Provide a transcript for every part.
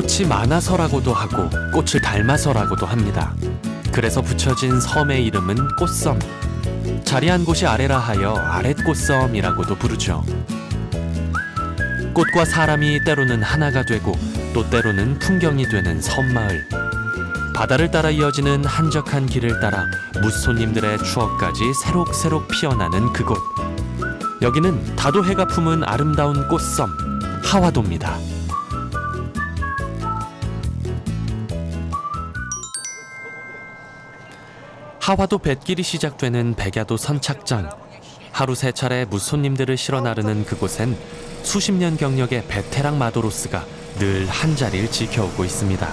꽃이 많아서라고도 하고 꽃을 닮아서라고도 합니다. 그래서 붙여진 섬의 이름은 꽃섬. 자리한 곳이 아래라 하여 아랫꽃섬이라고도 부르죠. 꽃과 사람이 때로는 하나가 되고 또 때로는 풍경이 되는 섬마을. 바다를 따라 이어지는 한적한 길을 따라 무손님들의 추억까지 새록새록 피어나는 그곳. 여기는 다도해가 품은 아름다운 꽃섬 하와도입니다. 하와도 뱃길이 시작되는 백야도 선착장. 하루 세 차례 무손님들을 실어 나르는 그곳엔 수십 년 경력의 베테랑 마도로스가 늘 한 자리를 지켜오고 있습니다.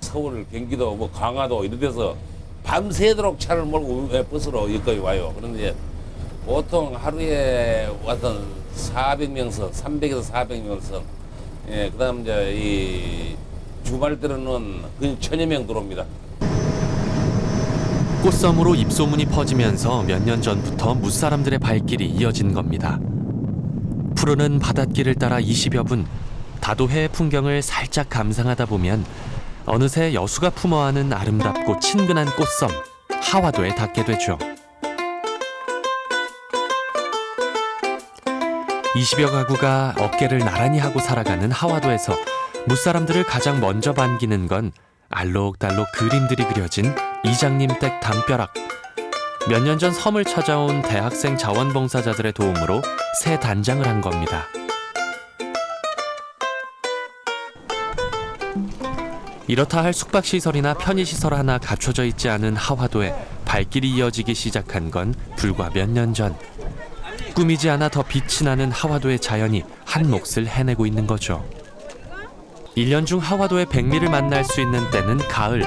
서울, 경기도, 뭐 강화도 이런 데서 밤새도록 차를 몰고 왜 버스로 여기까지 와요. 그런데 보통 하루에 왔던 400명선, 300에서 400명선, 예, 그 다음 이제 이 주말 때로는 근 천여 명 들어옵니다. 꽃섬으로 입소문이 퍼지면서 몇 년 전부터 무사람들의 발길이 이어진 겁니다. 푸르는 바닷길을 따라 20여 분 다도해의 풍경을 살짝 감상하다 보면 어느새 여수가 품어하는 아름답고 친근한 꽃섬 하와도에 닿게 되죠. 20여 가구가 어깨를 나란히 하고 살아가는 하와도에서 무사람들을 가장 먼저 반기는 건 알록달록 그림들이 그려진 이장님 댁 담벼락. 몇 년 전 섬을 찾아온 대학생 자원봉사자들의 도움으로 새 단장을 한 겁니다. 이렇다 할 숙박시설이나 편의시설 하나 갖춰져 있지 않은 하화도에 발길이 이어지기 시작한 건 불과 몇 년 전. 꾸미지 않아 더 빛이 나는 하화도의 자연이 한 몫을 해내고 있는 거죠. 1년 중 하와도의 백미를 만날 수 있는 때는 가을.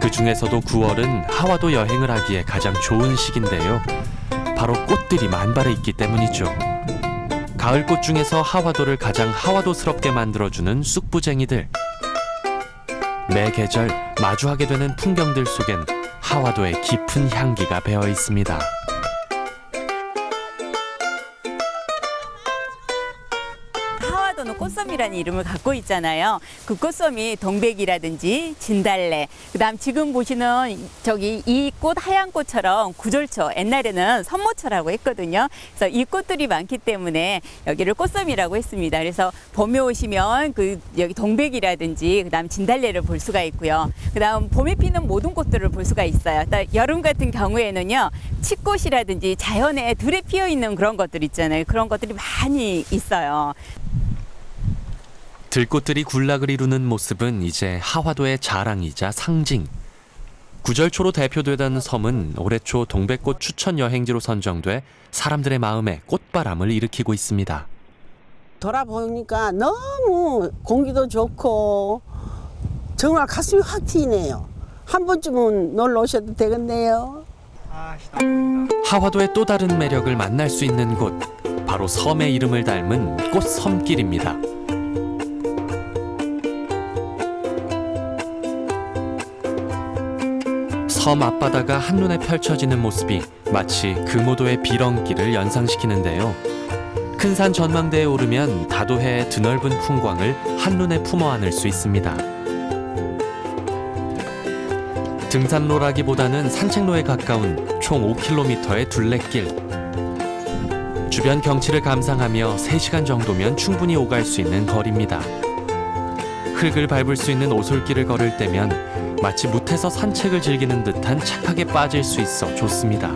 그 중에서도 9월은 하와도 여행을 하기에 가장 좋은 시기인데요. 바로 꽃들이 만발해 있기 때문이죠. 가을 꽃 중에서 하와도를 가장 하와도스럽게 만들어주는 쑥부쟁이들. 매 계절 마주하게 되는 풍경들 속엔 하와도의 깊은 향기가 배어 있습니다. 꽃섬이라는 이름을 갖고 있잖아요. 그 꽃섬이 동백이라든지 진달래, 그다음 지금 보시는 저기 이 꽃 하얀 꽃처럼 구절초, 옛날에는 선모초라고 했거든요. 그래서 이 꽃들이 많기 때문에 여기를 꽃섬이라고 했습니다. 그래서 봄에 오시면 그 여기 동백이라든지 그다음 진달래를 볼 수가 있고요. 그다음 봄에 피는 모든 꽃들을 볼 수가 있어요. 또 여름 같은 경우에는요, 치꽃이라든지 자연에 들에 피어 있는 그런 것들 있잖아요. 그런 것들이 많이 있어요. 들꽃들이 군락을 이루는 모습은 이제 하화도의 자랑이자 상징. 구절초로 대표되던 섬은 올해 초 동백꽃 추천 여행지로 선정돼 사람들의 마음에 꽃바람을 일으키고 있습니다. 돌아보니까 너무 공기도 좋고 정말 가슴이 확 트이네요. 한 번쯤은 놀러 오셔도 되겠네요. 하화도의 또 다른 매력을 만날 수 있는 곳, 바로 섬의 이름을 닮은 꽃섬길입니다. 섬 앞바다가 한눈에 펼쳐지는 모습이 마치 금오도의 비렁길을 연상시키는데요. 큰 산 전망대에 오르면 다도해의 드넓은 풍광을 한눈에 품어 안을 수 있습니다. 등산로라기보다는 산책로에 가까운 총 5km의 둘레길. 주변 경치를 감상하며 3시간 정도면 충분히 오갈 수 있는 거리입니다. 흙을 밟을 수 있는 오솔길을 걸을 때면 마치 무태서 산책을 즐기는 듯한 착하게 빠질 수 있어 좋습니다.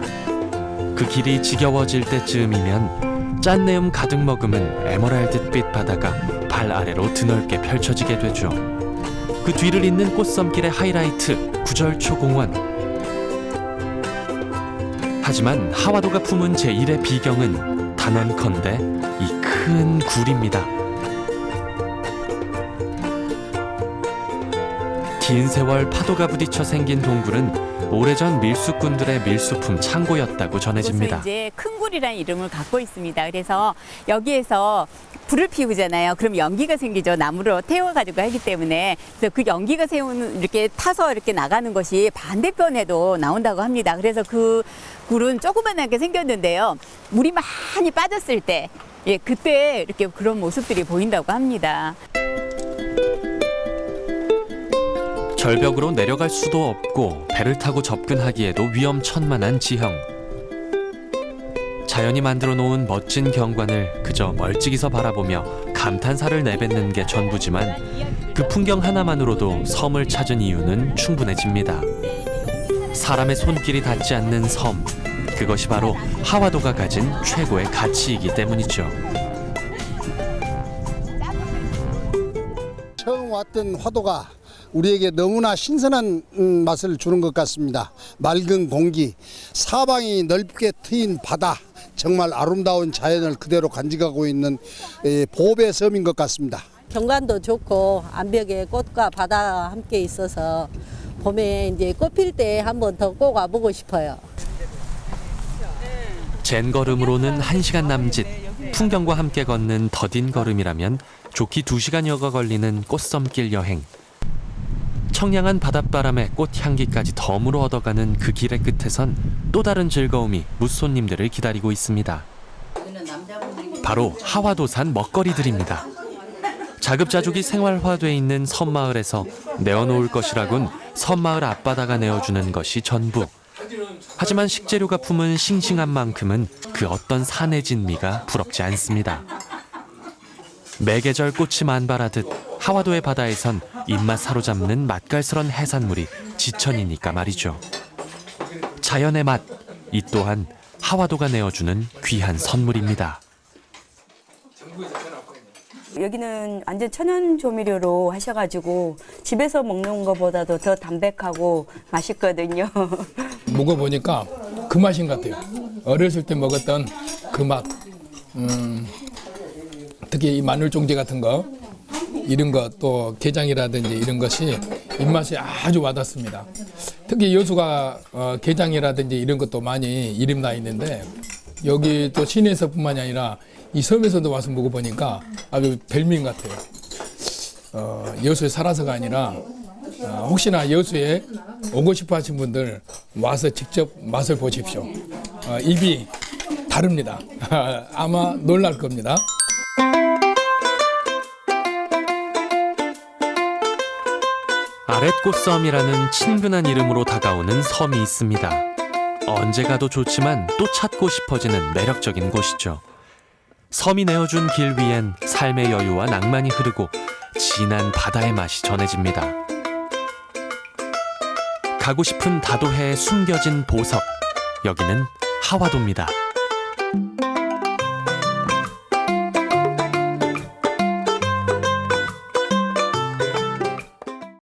그 길이 지겨워질 때쯤이면 짠내음 가득 머금은 에메랄드빛 바다가 발 아래로 드넓게 펼쳐지게 되죠. 그 뒤를 잇는 꽃섬길의 하이라이트 구절초 공원. 하지만 하와도가 품은 제1의 비경은 단언컨대 이 큰 굴입니다. 긴 세월 파도가 부딪혀 생긴 동굴은 오래전 밀수꾼들의 밀수품 창고였다고 전해집니다. 이제 큰 굴이라는 이름을 갖고 있습니다. 그래서 여기에서 불을 피우잖아요. 그럼 연기가 생기죠. 나무로 태워가지고 하기 때문에. 그래서 그 연기가 세우는 이렇게 타서 이렇게 나가는 것이 반대편에도 나온다고 합니다. 그래서 그 굴은 조그만하게 생겼는데요. 물이 많이 빠졌을 때, 예, 그때 이렇게 그런 모습들이 보인다고 합니다. 절벽으로 내려갈 수도 없고 배를 타고 접근하기에도 위험천만한 지형. 자연이 만들어 놓은 멋진 경관을 그저 멀찍이서 바라보며 감탄사를 내뱉는 게 전부지만 그 풍경 하나만으로도 섬을 찾은 이유는 충분해집니다. 사람의 손길이 닿지 않는 섬. 그것이 바로 하와도가 가진 최고의 가치이기 때문이죠. 처음 왔던 화도가 우리에게 너무나 신선한 음, 맛을 주는 것 같습니다. 맑은 공기, 사방이 넓게 트인 바다, 정말 아름다운 자연을 그대로 간직하고 있는 에, 보배 섬인 것 같습니다. 경관도 좋고 암벽에 꽃과 바다가 함께 있어서 봄에 이제 꽃필 때 한번 더 꼭 와보고 싶어요. 젠 걸음으로는 1시간 남짓, 풍경과 함께 걷는 더딘 걸음이라면 좋기 2시간여가 걸리는 꽃섬길 여행. 청량한 바닷바람에 꽃향기까지 덤으로 얻어가는 그 길의 끝에선 또 다른 즐거움이 무손님들을 기다리고 있습니다. 바로 하와도산 먹거리들입니다. 자급자족이 생활화돼 있는 섬마을에서 내어놓을 것이라곤 섬마을 앞바다가 내어주는 것이 전부. 하지만 식재료가 품은 싱싱한 만큼은 그 어떤 산의 진미가 부럽지 않습니다. 매계절 꽃이 만발하듯 하와도의 바다에선 입맛 사로잡는 맛깔스런 해산물이 지천이니까 말이죠. 자연의 맛, 이 또한 하와도가 내어주는 귀한 선물입니다. 여기는 완전 천연 조미료로 하셔가지고 집에서 먹는 것보다도 더 담백하고 맛있거든요. 먹어보니까 그 맛인 것 같아요. 어렸을 때 먹었던 그 맛. 음, 특히 이 마늘 종지 같은 거, 이런 것, 또 게장이라든지 이런 것이 입맛이 아주 와닿습니다. 특히 여수가 어, 게장이라든지 이런 것도 많이 이름 나 있는데, 여기 또 시내에서뿐만이 아니라 이 섬에서도 와서 먹어보니까 아주 별미인 것 같아요. 어, 여수에 살아서가 아니라 어, 혹시나 여수에 오고 싶어 하신 분들 와서 직접 맛을 보십시오. 어, 입이 다릅니다. 아마 놀랄 겁니다. 아랫꽃섬이라는 친근한 이름으로 다가오는 섬이 있습니다. 언제 가도 좋지만 또 찾고 싶어지는 매력적인 곳이죠. 섬이 내어준 길 위엔 삶의 여유와 낭만이 흐르고 진한 바다의 맛이 전해집니다. 가고 싶은 다도해에 숨겨진 보석. 여기는 하와도입니다.